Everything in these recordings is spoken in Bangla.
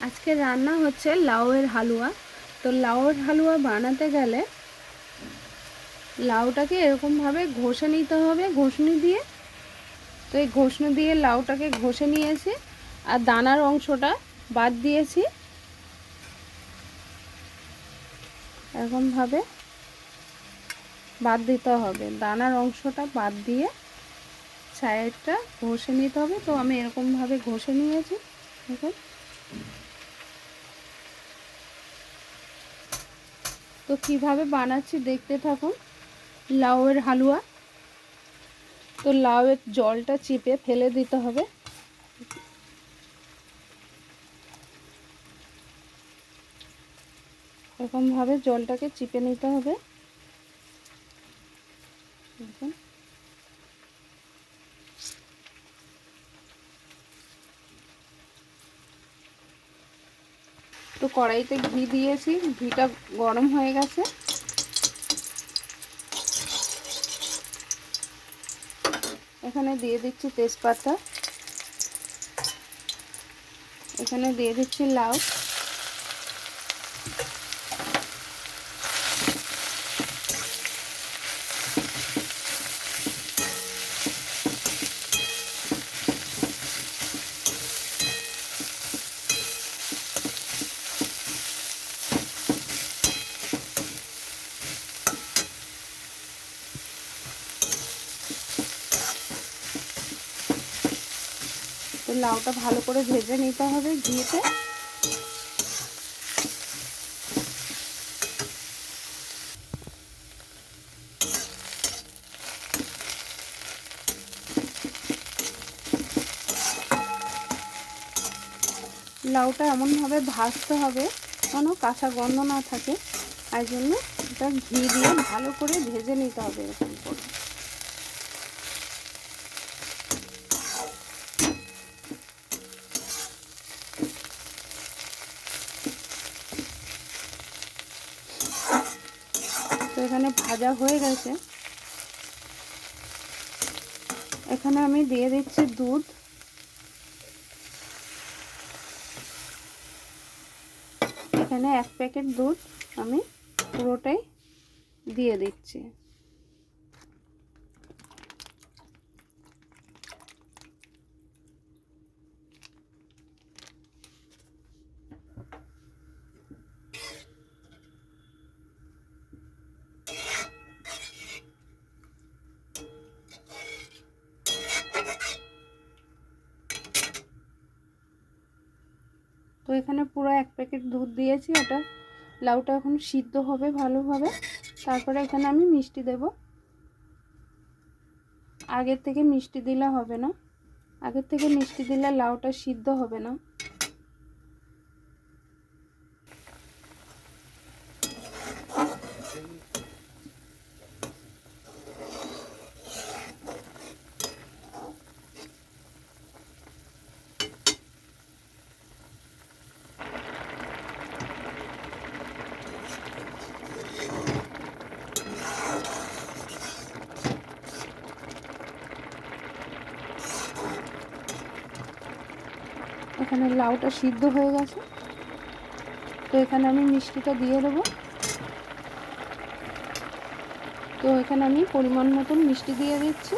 আজকে রান্না হচ্ছে লাউয়ের হালুয়া। তো লাউয়ের হালুয়া বানাতে গেলে লাউটাকে এরকমভাবে ঘষে নিতে হবে, ঘষনি দিয়ে। তো এই ঘষনি দিয়ে লাউটাকে ঘষে নিয়েছি আর দানার অংশটা বাদ দিয়েছি। এরকমভাবে বাদ দিতে হবে। দানার অংশটা বাদ দিয়ে সাইডটা ঘষে নিতে হবে। তো আমি এরকমভাবে ঘষে নিয়েছি। দেখুন। তো কীভাবে বানাচ্ছি দেখতে থাকুন। লাউয়ের হালুয়া। তো লাউয়ের জলটা চিপে ফেলে দিতে হবে। এরকমভাবে জলটাকে চিপে নিতে হবে। তো কড়াইতে ঘি দিয়েছি, ঘিটা গরম হয়ে গেছে। এখানে দিয়ে দিচ্ছি তেজপাতা। এখানে দিয়ে দিচ্ছি লাউ। তো লাউটা ভালো করে ভেজে নিতে হবে ঘিতে লাউটা এমনভাবে ভাজতে হবে কোনো কাঁচা গন্ধ না থাকে। তাই জন্য এটা ঘি দিয়ে ভালো করে ভেজে নিতে হবে এরকম করে। তো এখানে ভাজা হয়ে গেছে। এখানে আমি দিয়ে দিচ্ছি দুধ। এখানে এক প্যাকেট দুধ আমি পুরোটাই দিয়ে দিচ্ছি। তো এখানে পুরো এক প্যাকেট দুধ দিয়েছি এটা। লাউটা এখন সিদ্ধ হবে ভালোভাবে। তারপরে এখানে আমি মিষ্টি দেব। আগের থেকে মিষ্টি দিলে হবে না। আগের থেকে মিষ্টি দিলে লাউটা সিদ্ধ হবে না। এখানে লাউটা সিদ্ধ হয়ে গেছে। তো এখানে আমি মিষ্টিটা দিয়ে দেবো। তো এখানে আমি পরিমাণ মতন মিষ্টি দিয়ে দিচ্ছি।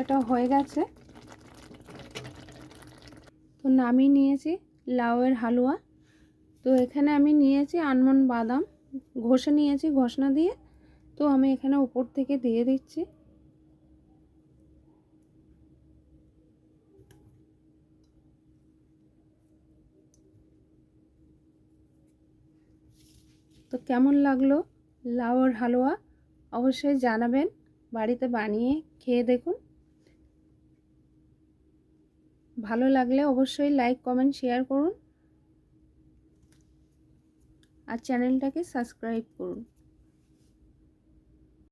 এটা হয়ে গেছে। তো নামিয়ে নিয়েছি লাউয়ের হালুয়া। তো এখানে আমি নিয়েছি আনমন বাদাম। ঘষে নিয়েছি ঘষনা দিয়ে। তো আমি এখানে উপর থেকে দিয়ে দিচ্ছি। তো কেমন লাগল লাউয়ের হালুয়া? অবশ্যই জানাবেন। বাড়িতে বানিয়ে খেয়ে দেখুন। ভালো লাগলে অবশ্যই লাইক কমেন্ট শেয়ার করুন। আর চ্যানেলটাকে সাবস্ক্রাইব করুন।